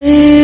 Hey.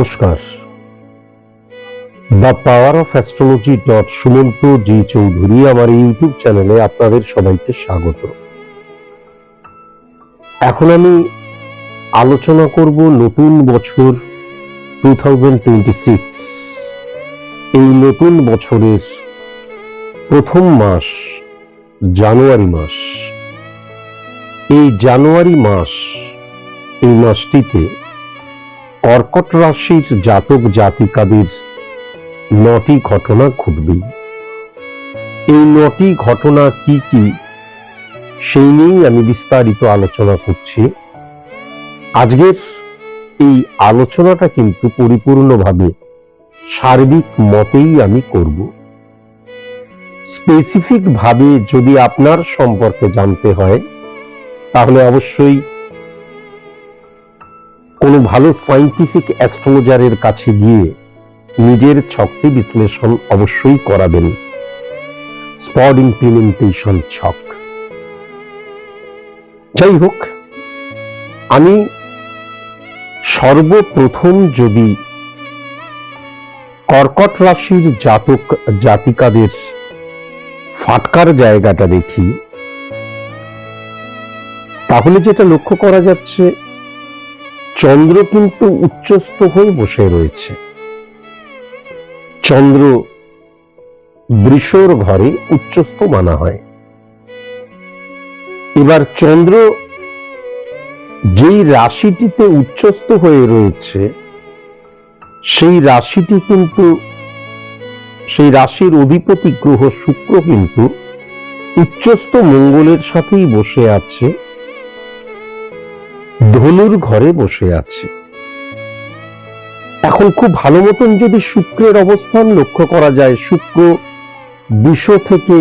নমস্কার। The power of astrology dot Sumanta ji Chowdhury আমার YouTube চ্যানেলে আপনাদের সবাইকে স্বাগত। এখন আমি আলোচনা করব নতুন বছর টু এই নতুন বছরের প্রথম মাস জানুয়ারি মাস। এই জানুয়ারি মাস, এই মাসটিতে কর্কট রাশির জাতক জাতিকাদের নটি ঘটনা ঘটবে। এই নটি ঘটনা কি কি? সেই নিয়েই আমি বিস্তারিত আলোচনা করছি। আজকের এই আলোচনাটা কিন্তু পরিপূর্ণভাবে সার্বিক মতেই আমি করব। স্পেসিফিক ভাবে যদি আপনার সম্পর্কে জানতে হয়, তাহলে অবশ্যই কোনো ভালো সাইন্টিফিক অ্যাস্ট্রোলজারের কাছে গিয়ে নিজের ছকটি বিশ্লেষণ অবশ্যই করাবেন। স্পট ইমপ্লিমেন্টেশন ছক। যাই হোক আমি সর্বপ্রথম যদি কর্কট রাশির জাতক জাতিকাদের ফাটকার জায়গাটা দেখি, তাহলে যেটা লক্ষ্য করা যাচ্ছে চন্দ্র কিন্তু উচ্চস্থ হয়ে বসে রয়েছে। চন্দ্র বৃষর ঘরে উচ্চস্থ মানা হয়। এবার চন্দ্র যেই রাশিটিতে উচ্চস্থ হয়ে রয়েছে, সেই রাশিটি কিন্তু, সেই রাশির অধিপতি গ্রহ শুক্র কিন্তু উচ্চস্থ মঙ্গলের সাথেই বসে আছে। ধনুর ঘরে বসে আছে। এখন খুব ভালো মতন যদি শুক্রের অবস্থান লক্ষ্য করা যায়, শুক্র বিষ থেকে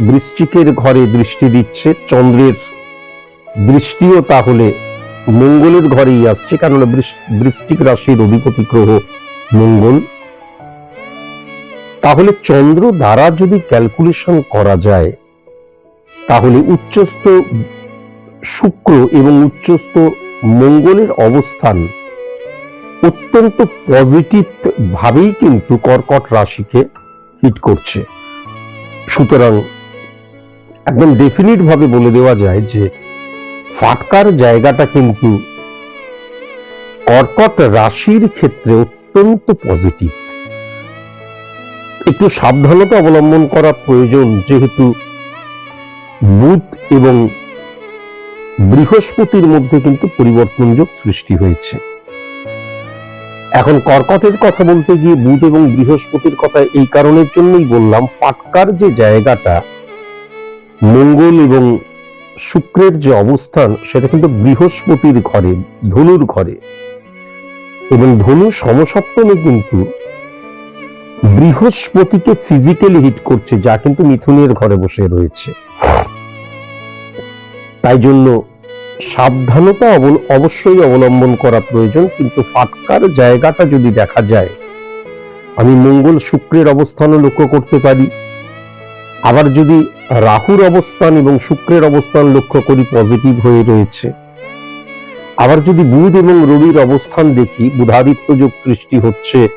বৃশ্চিকের ঘরে দৃষ্টি দিচ্ছে, চন্দ্রের দৃষ্টিও তাহলে মঙ্গলের ঘরেই আসছে কারণ বৃষ্টিক রাশির অধিপতি গ্রহ মঙ্গল। তাহলে চন্দ্র দ্বারা যদি ক্যালকুলেশন করা যায়, তাহলে উচ্চস্থ শুক্র এবং উচ্চস্থ মঙ্গলের অবস্থান অত্যন্ত পজিটিভ ভাবেই কিন্তু কর্কট রাশিকে হিট করছে। সুতরাং একদম ডেফিনিট ভাবে বলে দেওয়া যায় যে ফাটকার জায়গাটা কিন্তু কর্কট রাশির ক্ষেত্রে অত্যন্ত পজিটিভ একটু সাবধানতা অবলম্বন করা প্রয়োজন, যেহেতু বুধ এবং বৃহস্পতির মধ্যে কিন্তু পরিবর্তন যোগ সৃষ্টি হয়েছে। এখন কর্কটের কথা বলতে গিয়ে বুধ এবং বৃহস্পতির কথা এই কারণের জন্যই বললাম, ফাটকার যে জায়গাটা, মঙ্গল এবং শুক্রের যে অবস্থান, সেটা কিন্তু বৃহস্পতির ঘরে, ধনুর ঘরে। এবং ধনু সমসপ্তমে কিন্তু বৃহস্পতিকে ফিজিক্যালি হিট করছে, যা কিন্তু মিথুনের ঘরে বসে রয়েছে। তাই জন্য সাবধানতা অবল- অবশ্যই অবলম্বন করা প্রয়োজন, কিন্তু ফাটকার জায়গাটা যদি দেখা যায়, আমি মঙ্গল শুক্রের অবস্থানও লক্ষ্য করতে পারি। আবার যদি রাহুর অবস্থান এবং শুক্রের অবস্থান লক্ষ্য করি পজিটিভ হয়ে রয়েছে। আবার যদি বুধ এবং রবির অবস্থান দেখি, বুধাদিত্য যোগ সৃষ্টি হচ্ছে,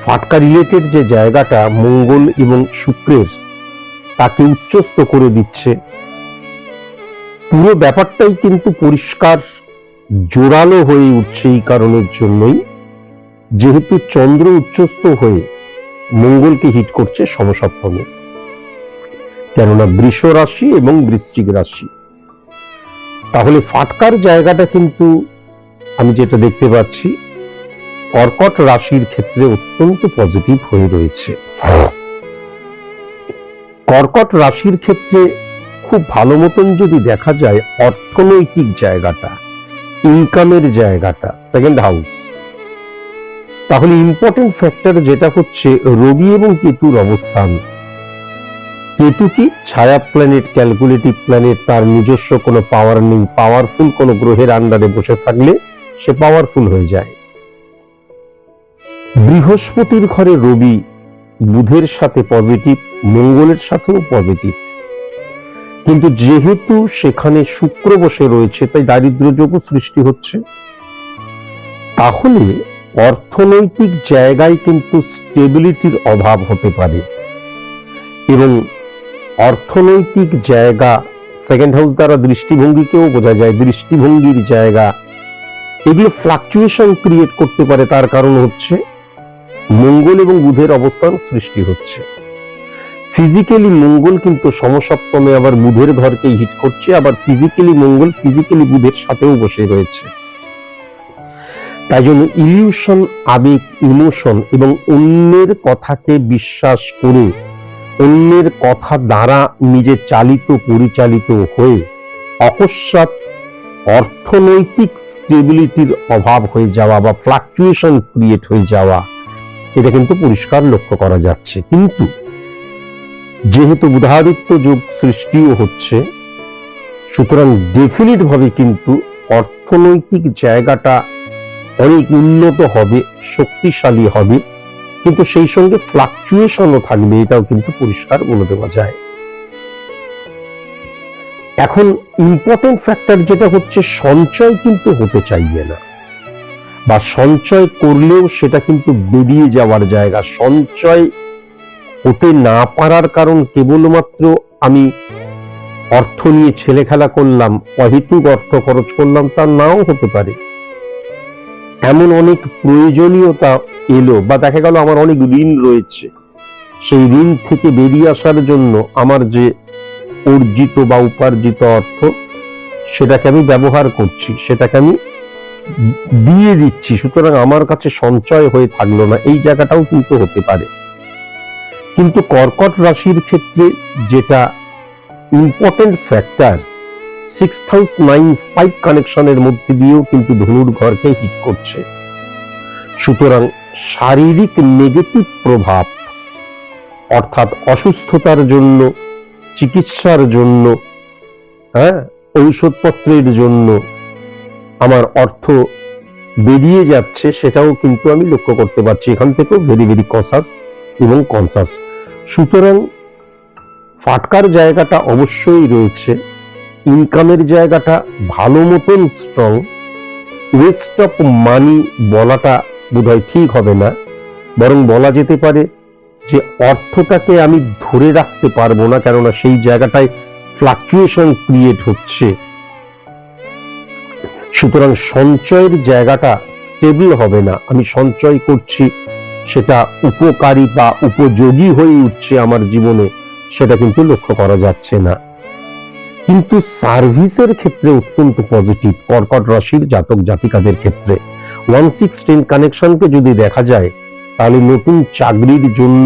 ফাটকা রিলেটেড যে জায়গাটা মঙ্গল এবং শুক্রের, তাকে উচ্চস্ত করে দিচ্ছে। পুরো ব্যাপারটাই কিন্তু পরিষ্কার, জোরালো হয়ে উঠছে এই কারণের জন্যই। যেহেতু চন্দ্র উচ্চস্ত হয়ে মঙ্গলকে হিট করছে সমসপ্তমে। কেননা বৃষ রাশি এবং বৃশ্চিক রাশি। তাহলে ফাটকার জায়গাটা কিন্তু আমি যেটা দেখতে পাচ্ছি, কর্কট রাশির ক্ষেত্রে অত্যন্ত পজিটিভ হয়ে রয়েছে। কর্কট রাশির ক্ষেত্রে খুব ভালো মতন যদি দেখা যায় অর্থনৈতিক জায়গাটা ইনকামের জায়গাটা সেকেন্ড হাউস তাহলে ইম্পর্টেন্ট ফ্যাক্টর যেটা হচ্ছে রবি এবং কেতুর অবস্থান। কেতু কি ছায়া প্ল্যানেট ক্যালকুলেটিভ প্ল্যানেট তার নিজস্ব কোনো পাওয়ার নেই পাওয়ারফুল কোনো গ্রহের আন্ডারে বসে থাকলে সে পাওয়ারফুল হয়ে যায়। বৃহস্পতির ঘরে রবি, বুধের সাথে পজিটিভ মঙ্গলের সাথেও পজিটিভ কিন্তু যেহেতু সেখানে শুক্র বসে রয়েছে, তাই দারিদ্র যোগও সৃষ্টি হচ্ছে, তাহলে অর্থনৈতিক জায়গায় কিন্তু স্টেবিলিটির অভাব হতে পারে। এবং অর্থনৈতিক জায়গা সেকেন্ড হাউস দ্বারা দৃষ্টিভঙ্গিকেও বোঝা যায়, দৃষ্টিভঙ্গির জায়গা, এগুলো ফ্লাকচুয়েশন ক্রিয়েট করতে পারে, তার কারণ হচ্ছে মঙ্গল এবং বুধের অবস্থান সৃষ্টি হচ্ছে। ফিজিক্যালি মঙ্গল কিন্তু সমসপ্তমে আবার বুধের ঘরকেই হিট করছে, আবার ফিজিক্যালি মঙ্গল ফিজিক্যালি বুধের সাথেও বসে রয়েছে। তাই জন্য ইলিউশন আবেগ ইমোশন এবং অন্যের কথাকে বিশ্বাস করে, অন্যের কথা দ্বারা নিজে চালিত, পরিচালিত হয়ে অকস্মাৎ অর্থনৈতিক স্টেবিলিটির অভাব হয়ে যাওয়া বা ফ্লাকচুয়েশন ক্রিয়েট হয়ে যাওয়া, এটা কিন্তু পরিষ্কার লক্ষ্য করা যাচ্ছে। কিন্তু যেহেতু বুধাদিত্য যোগ সৃষ্টিও হচ্ছে, সুতরাং ডেফিনিট ভাবে কিন্তু অর্থনৈতিক জায়গাটা অনেক উন্নত হবে, শক্তিশালী হবে, কিন্তু সেই সঙ্গে ফ্লাকচুয়েশনও থাকবে, এটাও কিন্তু পরিষ্কার বলে দেওয়া যায়। এখন ইম্পর্টেন্ট ফ্যাক্টর যেটা হচ্ছে, সঞ্চয় কিন্তু হতে চাইবে না। বা সঞ্চয় করলেও সেটা কিন্তু বেরিয়ে যাওয়ার জায়গা, সঞ্চয় হতে না পারার কারণ কেবলমাত্র আমি অর্থ নিয়ে ছেলে খেলা করলাম, অহেতুক অর্থ খরচ করলাম, তা নাও হতে পারে। এমন অনেক প্রয়োজনীয়তা এলো বা দেখা গেল আমার অনেক ঋণ রয়েছে। সেই ঋণ থেকে বেরিয়ে আসার জন্য আমার যে অর্জিত বা উপার্জিত অর্থ, সেটাকে আমি ব্যবহার করছি, সেটাকে আমি দিয়ে দিচ্ছি, সুতরাং আমার কাছে সঞ্চয় হয়ে থাকল না, এই জায়গাটাও কিন্তু হতে পারে। কিন্তু কর্কট রাশির ক্ষেত্রে যেটা important factor six house nine five কানেকশনের মধ্যে দিয়েও কিন্তু ধনুর ঘরকে হিট করছে। সুতরাং শারীরিক নেগেটিভ প্রভাব, অর্থাৎ অসুস্থতার জন্য, চিকিৎসার জন্য হ্যাঁ ঔষধপত্রের জন্য আমার অর্থ বেরিয়ে যাচ্ছে, সেটাও কিন্তু আমি লক্ষ্য করতে পারছি। এখান থেকেও ভেরি ভেরি কসাস এবং কনসাস সুতরাং ফাটকার জায়গাটা অবশ্যই রয়েছে, ইনকামের জায়গাটা ভালো মতন স্ট্রং ওয়েস্ট অফ মানি বলাটা বোধহয় ঠিক হবে না, বরং বলা যেতে পারে যে অর্থটাকে আমি ধরে রাখতে পারব না, কেননা সেই জায়গাটায় ফ্লাকচুয়েশন ক্রিয়েট হচ্ছে। সুতরাং সঞ্চয়ের জায়গাটা স্টেবল হবে না, আমি সঞ্চয় করছি সেটা উপকারী বা উপযোগী হয়ে উঠছে আমার জীবনে, সেটা কিন্তু লক্ষ্য করা যাচ্ছে না। কিন্তু সার্ভিসের ক্ষেত্রে অত্যন্ত পজিটিভ, কর্কট রাশির জাতক জাতিকাদের ক্ষেত্রে। ওয়ান সিক্স টেন কানেকশনকে যদি দেখা যায়, তাহলে নতুন চাকরির জন্য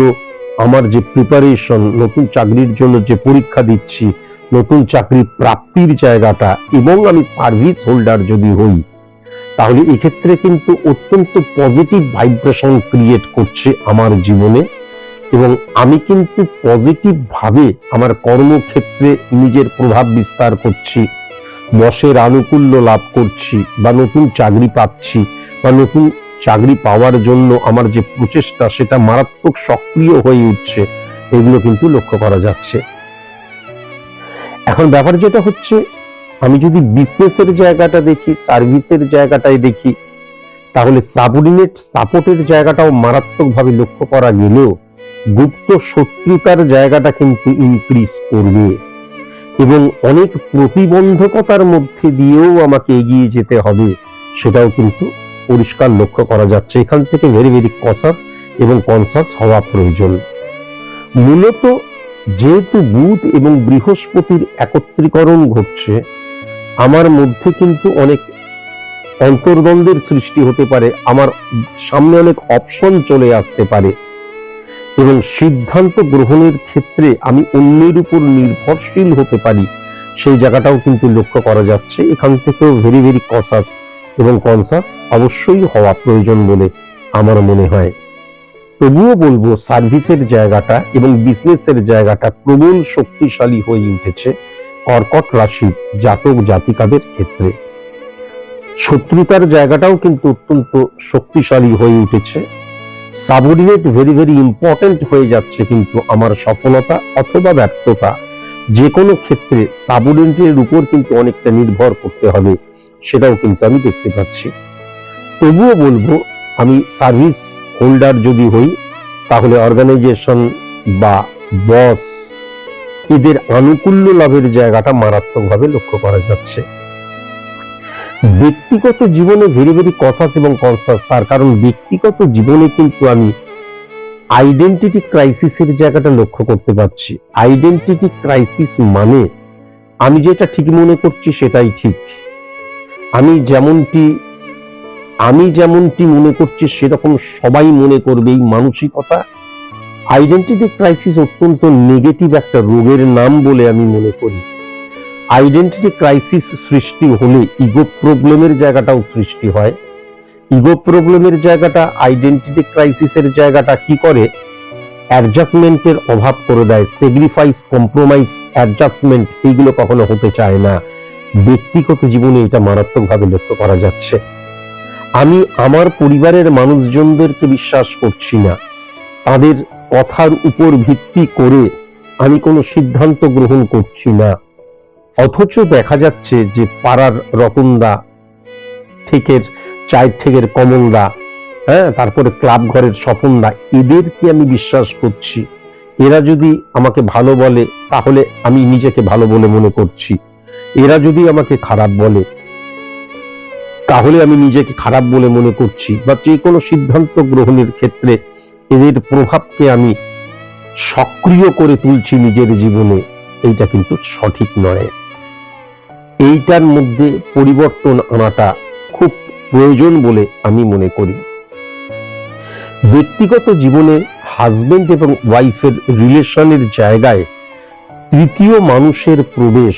আমার যে প্রিপারেশন নতুন চাকরির জন্য যে পরীক্ষা দিচ্ছি, নতুন চাকরি প্রাপ্তির জায়গাটা, এবং আমি সার্ভিস হোল্ডার যদি হই তাহলে এক্ষেত্রে কিন্তু অত্যন্ত পজিটিভ ভাইব্রেশন ক্রিয়েট করছে আমার জীবনে এবং আমি কিন্তু পজিটিভ ভাবে আমার কর্মক্ষেত্রে নিজের প্রভাব বিস্তার করছি। বসের আনুকূল্য লাভ করছি বা নতুন চাকরি পাচ্ছি বা নতুন চাকরি পাওয়ার জন্য আমার যে প্রচেষ্টা সেটা মারাত্মক সক্রিয় হয়ে উঠছে, এগুলো কিন্তু লক্ষ্য করা যাচ্ছে। এখন ব্যাপার যেটা হচ্ছে আমি যদি বিজনেসের জায়গাটা দেখি সার্ভিসের জায়গাটায় দেখি, তাহলে সাবঅর্ডিনেট সাপোর্টের জায়গাটাও মারাত্মকভাবে লক্ষ্য করা গেলেও গুপ্ত শত্রুতার জায়গাটা কিন্তু ইনক্রিজ করবে। এবং অনেক প্রতিবন্ধকতার মধ্যে দিয়েও আমাকে এগিয়ে যেতে হবে, সেটাও কিন্তু পরিষ্কার লক্ষ্য করা যাচ্ছে। এখান থেকে ভেরি ভেরি কসাস এবং কনসাস হওয়া প্রয়োজন। মূলত যেহেতু বুধ এবং বৃহস্পতির একত্রীকরণ ঘটছে আমার মধ্যে কিন্তু অনেক অন্তর্দ্বন্দ্বের সৃষ্টি হতে পারে, আমার সামনে অনেক অপশন চলে আসতে পারে। এবং সিদ্ধান্ত গ্রহণের ক্ষেত্রে আমি অন্যের উপর নির্ভরশীল হতে পারি, সেই জায়গাটাও কিন্তু লক্ষ্য করা যাচ্ছে। এখান থেকেও ভেরি ভেরি কসাস এবং কনসাস অবশ্যই হওয়া প্রয়োজন বলে আমার মনে হয়। তবুও বলব সার্ভিসের জায়গাটা এবং বিজনেসের জায়গাটা প্রবল শক্তিশালী হয়ে উঠেছে। কর্কট রাশির জাতক জাতিকাদের ক্ষেত্রে। শত্রুতার জায়গাটাও কিন্তু অত্যন্ত শক্তিশালী হয়ে উঠেছে। সাবঅর্ডিনেট ভেরি ভেরি ইম্পর্টেন্ট হয়ে যাচ্ছে কিন্তু আমার সফলতা অথবা ব্যর্থতা। যে কোনো ক্ষেত্রে সাবঅর্ডিনেটের উপর কিন্তু অনেকটা নির্ভর করতে হবে, সেটাও কিন্তু আমি দেখতে পাচ্ছি। তবুও বলব, আমি সার্ভিস হোল্ডার যদি হই, তাহলে অর্গানাইজেশন বা বস এদের আনুকূল্য লাভের জায়গাটা মারাত্মকভাবে লক্ষ্য করা যাচ্ছে। ব্যক্তিগত জীবনে ভেরি ভেরি কসাস এবং কনসাস তার কারণ ব্যক্তিগত জীবনে কিন্তু আমি আইডেন্টিটি ক্রাইসিসের জায়গাটা লক্ষ্য করতে পারছি। আইডেন্টিটি ক্রাইসিস মানে আমি যেটা ঠিক মনে করছি সেটাই ঠিক। আমি যেমনটি আমি যেমনটি মনে করছি সেরকম সবাই মনে করবে এই মানসিকতা। আইডেন্টিটি ক্রাইসিস অত্যন্ত নেগেটিভ একটা রোগের নাম বলে আমি মনে করি। আইডেন্টিটি ক্রাইসিস সৃষ্টি হলে ইগো প্রবলেমের জায়গাটাও সৃষ্টি হয়। ইগো প্রবলেমের জায়গাটা আইডেন্টিটি ক্রাইসিসের জায়গাটা কি করে? অ্যাডজাস্টমেন্টের অভাব করে দেয় সেগ্রিফাইস কম্প্রোমাইজ অ্যাডজাস্টমেন্ট এইগুলো কখনো হতে চায় না। ব্যক্তিগত জীবনে এটা মারাত্মকভাবে লক্ষ্য করা যাচ্ছে। আমি আমার পরিবারের মানুষজনদেরকে বিশ্বাস করছি না। তাদের কথার উপর ভিত্তি করে আমি কোনো সিদ্ধান্ত গ্রহণ করছি না। অথচ দেখা যাচ্ছে যে পাড়ার রতনদা, ঠেকের চায়ের ঠেকের কমলদা হ্যাঁ তারপরে ক্লাব ঘরের স্বপনদা, এদেরকে আমি বিশ্বাস করছি। এরা যদি আমাকে ভালো বলে, তাহলে আমি নিজেকে ভালো বলে মনে করছি। এরা যদি আমাকে খারাপ বলে, তাহলে আমি নিজেকে খারাপ বলে মনে করছি। বা যে কোনো সিদ্ধান্ত গ্রহণের ক্ষেত্রে এদের প্রভাবকে আমি সক্রিয় করে তুলছি নিজের জীবনে, এইটা কিন্তু সঠিক নয়। এইটার মধ্যে পরিবর্তন আনাটা খুব প্রয়োজন বলে আমি মনে করি। ব্যক্তিগত জীবনে হাজবেন্ড এবং ওয়াইফের রিলেশনের জায়গায় তৃতীয় মানুষের প্রবেশ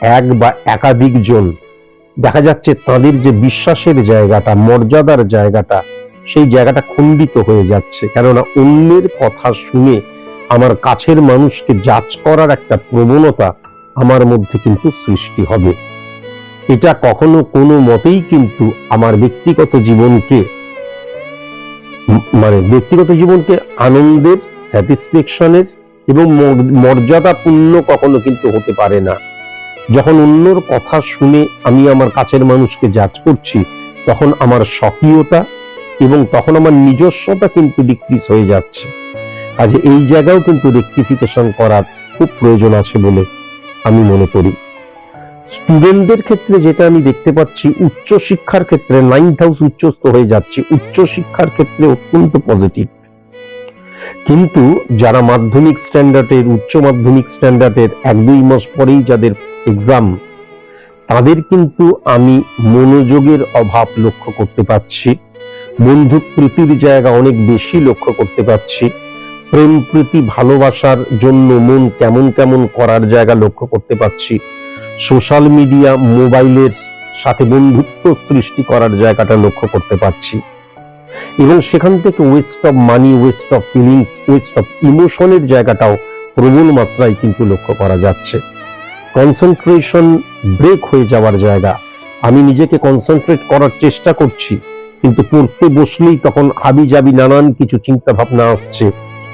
এক বা একাধিক জন দেখা যাচ্ছে তাদের যে বিশ্বাসের জায়গাটা, মর্যাদার জায়গাটা সেই জায়গাটা খণ্ডিত হয়ে যাচ্ছে। কেননা অন্যের কথা শুনে আমার কাছের মানুষকে যাচ করার একটা প্রবণতা আমার মধ্যে কিন্তু সৃষ্টি হবে। এটা কখনো কোনো মতেই কিন্তু আমার ব্যক্তিগত জীবনকে মানে ব্যক্তিগত জীবনকে আনন্দের স্যাটিসফ্যাকশনের এবং মর- মর্যাদাপূর্ণ কখনো কিন্তু হতে পারে না। যখন অন্যর কথা শুনে আমি আমার কাছের মানুষকে জাজ করছি, তখন আমার স্বকীয়তা এবং তখন আমার নিজস্বতা কিন্তু ডিক্রিজ হয়ে যাচ্ছে। আজ এই জায়গাও কিন্তু রেকটিফিকেশন করার খুব প্রয়োজন আছে বলে আমি মনে করি। স্টুডেন্টদের ক্ষেত্রে যেটা আমি দেখতে পাচ্ছি, উচ্চ শিক্ষার ক্ষেত্রে নাইন্থ হাউস উচ্চস্থ হয়ে যাচ্ছে, উচ্চ শিক্ষার ক্ষেত্রে অত্যন্ত পজিটিভ কিন্তু যারা মাধ্যমিক স্ট্যান্ডার্ডের উচ্চ মাধ্যমিক স্ট্যান্ডার্ডের এক দুই মাস পরেই যাদের এক্সাম তাদের কিন্তু আমি মনোযোগের অভাব লক্ষ্য করতে পারছি। বন্ধু প্রীতির জায়গা অনেক বেশি লক্ষ্য করতে পারছি। প্রেম, প্রীতি, ভালোবাসার জন্য মন কেমন কেমন করার জায়গা লক্ষ্য করতে পারছি। সোশ্যাল মিডিয়া, মোবাইলের সাথে বন্ধুত্ব সৃষ্টি করার জায়গাটা লক্ষ্য করতে পারছি। এবং সেখান থেকে waste of money waste of feelings waste of ইমোশনের জায়গাটাও প্রবল মাত্রায় কিন্তু লক্ষ্য করা যাচ্ছে। কনসেন্ট্রেশন ব্রেক হয়ে যাওয়ার জায়গা। আমি নিজেকে কনসেন্ট্রেট করার চেষ্টা করছি। কিন্তু পড়তে বসলেই তখন হাবি জাবি নানান কিছু চিন্তা ভাবনা আসছে।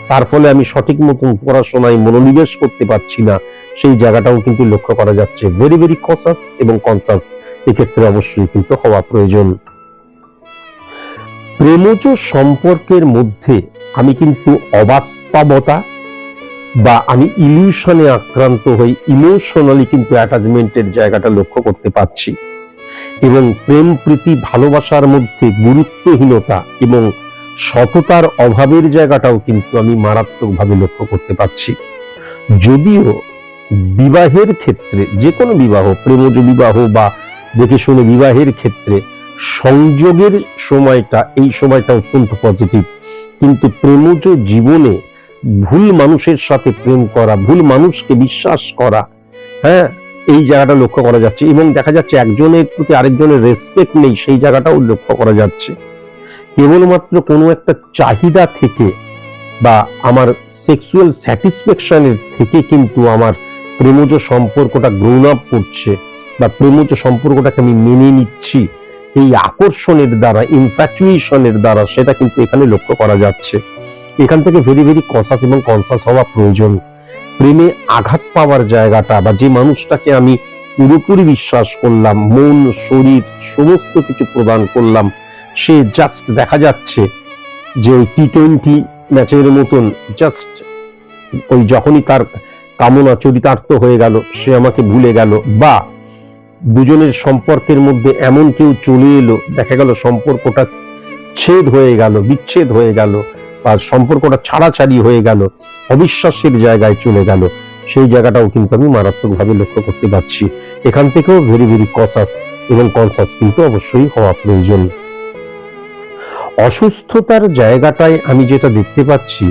তার ফলে আমি সঠিক মতন পড়াশোনায় মনোনিবেশ করতে পারছি না। সেই জায়গাটাও কিন্তু লক্ষ্য করা যাচ্ছে। ভেরি ভেরি কসাস এবং কনসাস এক্ষেত্রে অবশ্যই কিন্তু হওয়া প্রয়োজন। প্রেমজ সম্পর্কের মধ্যে আমি কিন্তু অবাস্তবতা বা আমি ইলিউশনে আক্রান্ত হই ইমোশনালি কিন্তু অ্যাটাচমেন্টের জায়গাটা লক্ষ্য করতে পারছি। এবং প্রেম, প্রীতি, ভালোবাসার মধ্যে গুরুত্বহীনতা এবং সততার অভাবের জায়গাটাও কিন্তু আমি মারাত্মকভাবে লক্ষ্য করতে পারছি। যদিও বিবাহের ক্ষেত্রে যে কোনো বিবাহ, প্রেমজ বিবাহ বা দেখে শুনে বিবাহের ক্ষেত্রে সংযোগের সময়টা, এই সময়টা অত্যন্ত পজিটিভ কিন্তু প্রেমজ জীবনে ভুল মানুষের সাথে প্রেম করা, ভুল মানুষকে বিশ্বাস করা হ্যাঁ এই জায়গাটা লক্ষ্য করা যাচ্ছে। এবং দেখা যাচ্ছে একজনের প্রতি আরেকজনের রেসপেক্ট নেই, সেই জায়গাটাও লক্ষ্য করা যাচ্ছে। কেবলমাত্র কোনো একটা চাহিদা থেকে বা আমার সেক্সুয়াল স্যাটিসফ্যাকশনের থেকে কিন্তু আমার প্রেমজ সম্পর্কটা গ্রোন আপ করছে বা প্রেমজ সম্পর্কটাকে আমি মেনে নিচ্ছি, এই আকর্ষণের দ্বারা ইনফ্যাচুয়েশনের দ্বারা সেটা কিন্তু এখানে লক্ষ্য করা যাচ্ছে। এখান থেকে ভেরি ভেরি কনসাস এবং কনসাস হওয়া প্রয়োজন। প্রেমে আঘাত পাওয়ার জায়গাটা বা যে মানুষটাকে আমি পুরোপুরি বিশ্বাস করলাম, মন, শরীর সমস্ত কিছু প্রদান করলাম, সে জাস্ট দেখা যাচ্ছে যে ওই টি টোয়েন্টি ম্যাচের মতন জাস্ট ওই যখনই তার কামনা চরিতার্থ হয়ে গেল, সে আমাকে ভুলে গেল বা দুজনের সম্পর্কের মধ্যে এমন কেউ চলে এলো, দেখা গেল সম্পর্কটা ছেদ হয়ে গেল, বিচ্ছেদ হয়ে গেল সম্পর্কটা ছাড়াছাড়ি হয়ে গেল অবিশ্বাসের জায়গায় চলে গেল, সেই জায়গাটাও কিন্তু আমি মারাত্মকভাবে লক্ষ্য করতে পারছি। এখান থেকেও ভেরি ভেরি কসাস এবং কনসাস কিন্তু অবশ্যই হওয়া প্রয়োজন। অসুস্থতার জায়গাটায় আমি যেটা দেখতে পাচ্ছি,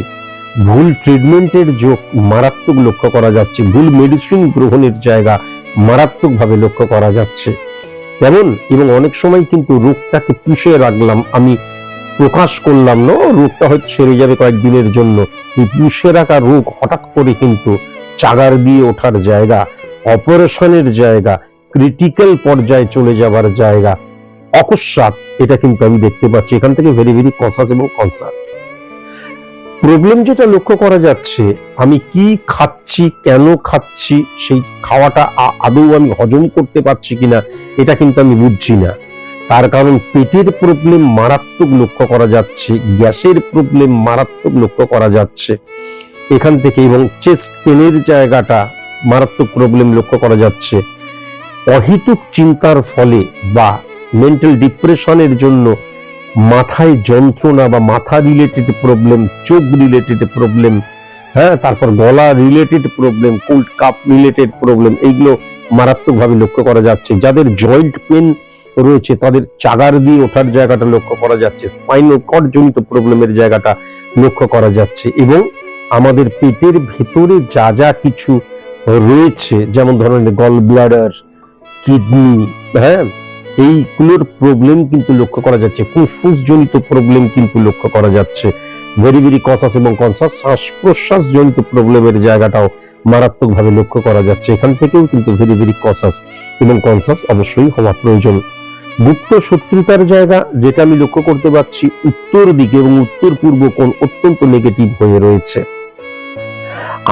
ভুল ট্রিটমেন্টের যোগ মারাত্মক লক্ষ্য করা যাচ্ছে, ভুল মেডিসিন গ্রহণের জায়গা মারাত্মকভাবে লক্ষ্য করা যাচ্ছে। কেমন? এবং অনেক সময় কিন্তু রোগটাকে পুষে রাখলাম আমি প্রকাশ করলাম, না? রোগটা হয়তো সেরে যাবে কয়েকদিনের জন্য। পুষে রাখা রোগ হঠাৎ করে কিন্তু চাগার দিয়ে ওঠার জায়গা, অপারেশনের জায়গা ক্রিটিক্যাল পর্যায়ে চলে যাবার জায়গা, অকস্মাৎ এটা কিন্তু আমি দেখতে পাচ্ছি। এখান থেকে ভেরি ভেরি কনসাস এবং কনসাস প্রবলেম যেটা লক্ষ্য করা যাচ্ছে, আমি কি খাচ্ছি, কেন খাচ্ছি, সেই খাওয়াটা আদৌ আমি হজম করতে পারছি কিনা, এটা কিন্তু আমি বুঝছি না। তার কারণ পেটের প্রবলেম মারাত্মক লক্ষ্য করা যাচ্ছে, গ্যাসের প্রবলেম মারাত্মক লক্ষ্য করা যাচ্ছে। এখান থেকে এবং চেস্ট পেনের জায়গাটা মারাত্মক প্রবলেম লক্ষ্য করা যাচ্ছে। অহিতুক চিন্তার ফলে বা মেন্টাল ডিপ্রেশনের জন্য মাথায় যন্ত্রণা বা মাথা রিলেটেড প্রবলেম চোখ রিলেটেড প্রবলেম হ্যাঁ তারপর গলা related problem cold cough related problem এইগুলো মারাত্মকভাবে লক্ষ্য করা যাচ্ছে। যাদের জয়েন্ট পেন রয়েছে, তাদের চাগার দিয়ে ওঠার জায়গাটা লক্ষ্য করা যাচ্ছে, স্পাইনাল কর্ড জনিত প্রবলেমের জায়গাটা লক্ষ্য করা যাচ্ছে এবং আমাদের পেটের ভেতরে যা যা কিছু রয়েছে, যেমন ধরেন গল ব্লাডার কিডনি হ্যাঁ এইগুলোর প্রবলেম কিন্তু লক্ষ্য করা যাচ্ছে ফুসফুস জনিত প্রবলেম কিন্তু লক্ষ্য করা যাচ্ছে ভেরি ভেরি কসাস এবং কনসাস শ্বাস প্রশ্বাস জনিত প্রবলেমের জায়গাটাও মারাত্মকভাবে লক্ষ্য করা যাচ্ছে, এখান থেকেও কিন্তু ভেরি ভেরি কনসাস এবং কনসাস অবশ্যই হওয়া প্রয়োজন। গুপ্ত শত্রুতার জায়গা যেটা আমি লক্ষ্য করতে পারছি উত্তর দিকে এবং উত্তর পূর্ব কোণ অত্যন্ত নেগেটিভ হয়ে রয়েছে।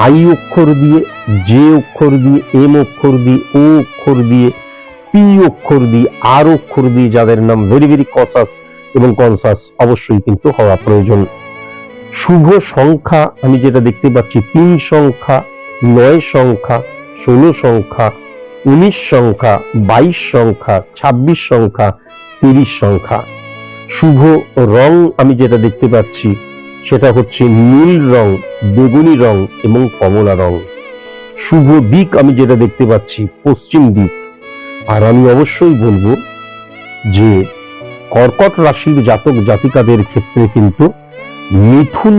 আই অক্ষর দিয়ে জে অক্ষর দিয়ে এম অক্ষর দিয়ে ও অক্ষর দিয়ে পি অক্ষর দিয়ে আর অক্ষর দিয়ে যাদের নাম ভেরি ভেরি কসাস এবং কনসাস অবশ্যই কিন্তু হওয়া প্রয়োজন। শুভ সংখ্যা আমি যেটা দেখতে পাচ্ছি, তিন সংখ্যা, নয় সংখ্যা, ষোলো সংখ্যা উনিশ সংখ্যা, বাইশ সংখ্যা, ছাব্বিশ সংখ্যা, তিরিশ সংখ্যা। শুভ রং আমি যেটা দেখতে পাচ্ছি, সেটা হচ্ছে নীল রং, বেগুনি রং এবং কমলা রং। শুভ দিক আমি যেটা দেখতে পাচ্ছি, পশ্চিম দিক। আর আমি অবশ্যই বলব যে কর্কট রাশির জাতক জাতিকাদের ক্ষেত্রে কিন্তু মিথুন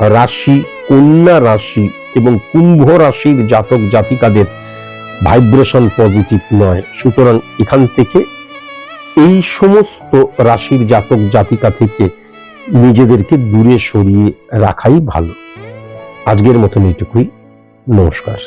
রাশি, কন্যা রাশি এবং কুম্ভ রাশির জাতক জাতিকাদের ভাইব্রেশন পজিটিভ নয়। সুতরাং এখান থেকে এই সমস্ত রাশির জাতক জাতিকা থেকে নিজেদেরকে দূরে সরিয়ে রাখাই ভালো। আজকের মতন এইটুকুই। নমস্কার।